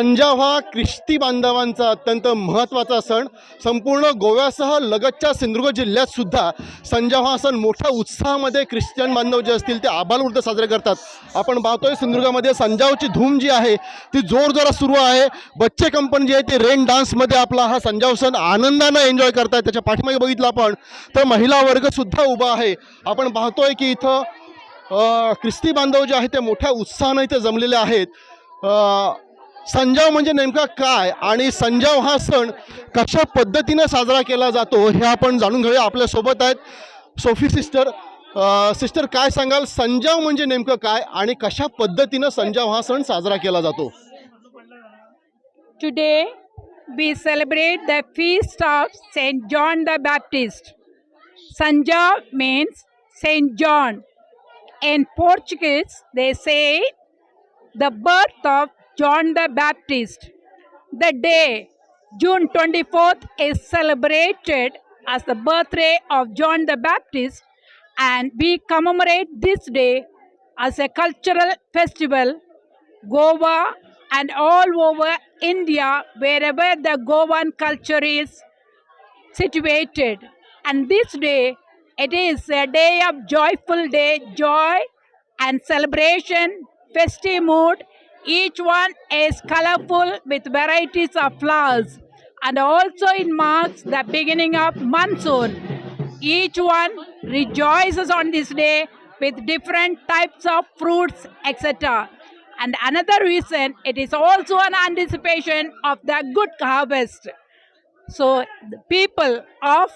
संजाव हा ख्रिस्ती बांधवांचा अत्यंत महत्त्वाचा सण. संपूर्ण गोव्यासह लगतच्या सिंधुदुर्ग जिल्ह्यात सुद्धा संजाव हा सण मोठ्या उत्साहामध्ये ख्रिश्चन बांधव जे असतील ते आबालवृद्ध साजरे करतात. आपण पाहतोय सिंधुदुर्गामध्ये संजावची धूम जी आहे ती जोरजोरात सुरू आहे. बच्चे कंपनी जी आहे ती रेन डान्समध्ये आपला हा संजाव सण आनंदानं एन्जॉय करतात त्याच्या पाठीमागे बघितलं आपण तर महिला वर्गसुद्धा उभा आहे. आपण पाहतोय की इथं ख्रिस्ती बांधव जे आहेत ते मोठ्या उत्साहानं इथे जमलेले आहेत. संजाव म्हणजे नेमका काय? आणि संजाव हा सण कशा पद्धतीनं साजरा केला जातो हे आपण जाणून घेऊया. आपल्यासोबत आहेत सोफी सिस्टर. सिस्टर काय सांगाल? संजाव म्हणजे नेमकं काय? आणि कशा पद्धतीनं संजाव हा सण साजरा केला जातो? Today we celebrate the feast of Saint John the Baptist. Sanja means Saint John. In Portuguese, they say the birth of John the Baptist. The day, June 24th, is celebrated as the birthday of John the Baptist, and we commemorate this day as a cultural festival Goa and all over India, wherever the Goan culture is situated. And this day, it is a day of joyful day, joy and celebration, festive mood. Each one is colorful with varieties of flowers. And also it marks the beginning of monsoon. Each one rejoices on this day with different types of fruits, etc. And another reason, it is also an anticipation of the good harvest. So, the people of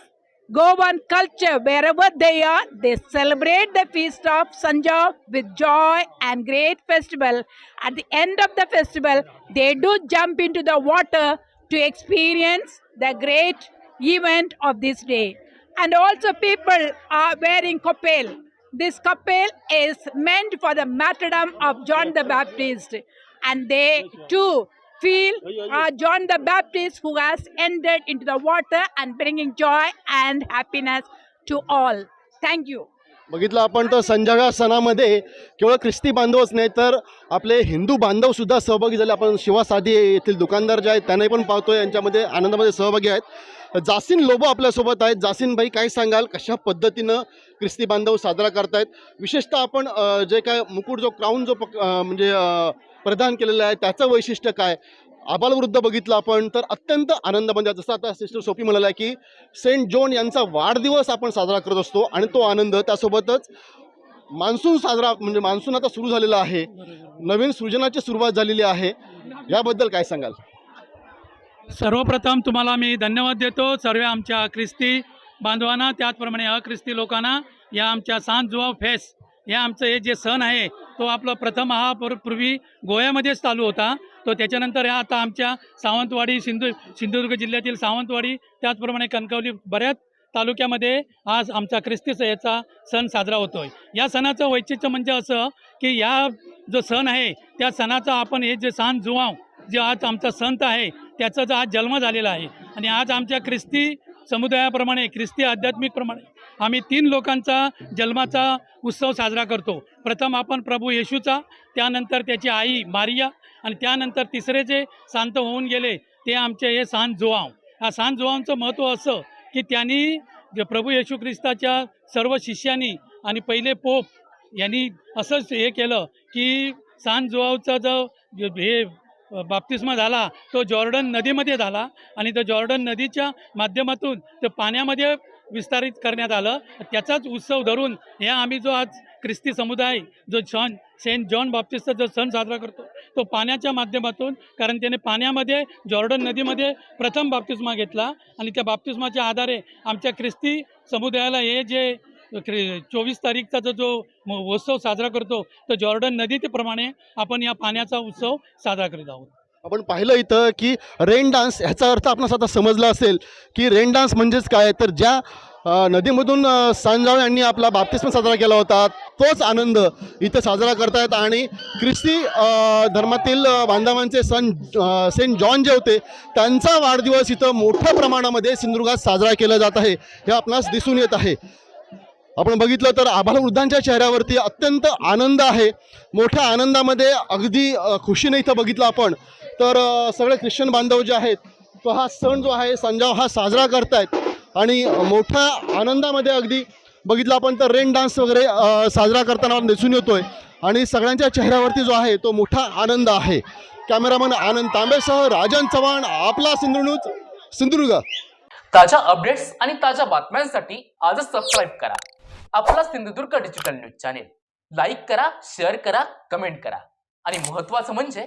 Goan culture, wherever they are, they celebrate the feast of Sanjav with joy and great festival. At the end of the festival, they do jump into the water to experience the great event of this day. And also, people are wearing kopel. This couple is meant for the martyrdom of John the Baptist, and they too feel uh, John the Baptist who has entered into the water and bringing joy and happiness to all. Thank you. बघितलं आपण तर संजाव या सणामध्ये केवळ ख्रिस्ती बांधवच नाही तर आपले हिंदू बांधव सुद्धा सहभागी झाले. आपण शिवा साधी येथील दुकानदार जे आहेत त्यांनाही पण पाहतोय. यांच्यामध्ये आनंदामध्ये सहभागी आहेत. जासीन लोबो आपल्यासोबत आहेत. जासीन भाई काय सांगाल? कशा पद्धतीनं ख्रिस्ती बांधव साजरा करतायत? विशेषतः आपण जे काय मुकुट जो क्राऊन जो म्हणजे प्रदान केलेला आहे. त्याचं वैशिष्ट्य काय? आबालवृद्ध बघितलं आपण तर अत्यंत आनंदामध्ये जसं आता सिस्टर सोपी म्हणाला की सेंट जॉन यांचा वाढदिवस आपण साजरा करत असतो आणि तो आनंद त्यासोबतच मान्सून साजरा म्हणजे मान्सून आता सुरू झालेला आहे. नवीन सृजनाची सुरुवात झालेली आहे. याबद्दल काय सांगाल? सर्वप्रथम तुम्हाला मी धन्यवाद देतो सर्व आमच्या ख्रिस्ती बांधवांना त्याचप्रमाणे अख्रिस्ती लोकांना या आमच्या सांज जुवा फेस या आमचं हे जे सण आहे तो आपला प्रथम हा पूर्वी गोव्यामध्येच चालू होता. तो त्याच्यानंतर हा आता आमच्या सावंतवाडी सिंधू सिंधुदुर्ग जिल्ह्यातील सावंतवाडी त्याचप्रमाणे कणकवली बऱ्याच तालुक्यामध्ये आज आमचा ख्रिस्ती याचा सण साजरा होतो आहे या सणाचं वैशिष्ट्य म्हणजे असं की या जो सण आहे त्या सणाचा आपण हे जे सण जुवाव जे आज आमचा संत आहे त्याचा जो आज जन्म झालेला आहे. आणि आज आमच्या ख्रिस्ती समुदायाप्रमाणे ख्रिस्ती आध्यात्मिकप्रमाणे आम्ही तीन लोकांचा जन्माचा उत्सव साजरा करतो. प्रथम आपण प्रभू येशूचा त्यानंतर त्याची आई मारिया आणि त्यानंतर तिसरे जे शांत होऊन गेले ते आमचे हे सान जोआव हा सान जोवांचं महत्त्व असं की त्यांनी प्रभू येशू ख्रिस्ताच्या सर्व शिष्यांनी आणि पहिले पोप यांनी असंच हे केलं की सान जोआवचा जो हे बाप्तिस्मा झाला तो जॉर्डन नदीमध्ये झाला आणि तो जॉर्डन नदीच्या माध्यमातून ते पाण्यामध्ये विस्तारित करण्यात आलं. त्याचाच उत्सव धरून हे आम्ही जो आज ख्रिस्ती समुदाय जो सण सेंट जॉन बाप्तिस्टचा जो सण साजरा करतो तो पाण्याच्या माध्यमातून कारण त्याने पाण्यामध्ये जॉर्डन नदीमध्ये प्रथम बाप्तिस्मा घेतला आणि त्या बाप्तिस्माच्या आधारे आमच्या ख्रिस्ती समुदायाला हे जे चोवीस तारीखचा जो जो उत्सव साजरा करतो तो जॉर्डन नदीप्रमाणे आपण या पाण्याचा उत्सव साजरा करीत आहोत. आपण पाहिलं इथं की रेन डान्स ह्याचा अर्थ आपणास आता समजला असेल की रेन डान्स म्हणजेच काय? तर ज्या नदीमधून सांजाव यांनी आपला बाप्तिस्म साजरा केला होता तोच आनंद इथं साजरा करतायत. आणि ख्रिस्ती धर्मातील बांधवांचे सण सेंट जॉन जे होते त्यांचा वाढदिवस इथं मोठ्या प्रमाणामध्ये सिंधुदुर्गात साजरा केला जात आहे. हे आपणास दिसून येत आहे. आपण बघितलं तर आबालवृद्धांच्या चेहऱ्यावरती अत्यंत आनंद आहे. मोठ्या आनंदामध्ये अगदी खुशीने इथं बघितलं आपण. तर सगळे ख्रिश्चन बांधव जे आहेत तो हा सण जो आहे संजाव हा साजरा करतायत. आणि मोठ्या आनंदामध्ये अगदी बघितलं आपण तर रेन डान्स वगैरे साजरा करताना दिसून येतोय. आणि सगळ्यांच्या चेहऱ्यावरती जो आहे तो मोठा आनंद आहे. कॅमेरामन आनंद तांबेसह राजन चव्हाण आपला सिंधुदुर्ग सिंधुदुर्ग. ताज्या अपडेट्स आणि ताज्या बातम्यांसाठी आजच सबस्क्राईब करा. आपला Sindhudurg digital news channel like करा शेअर करा कमेंट करा. आणि महत्त्वाचं म्हणजे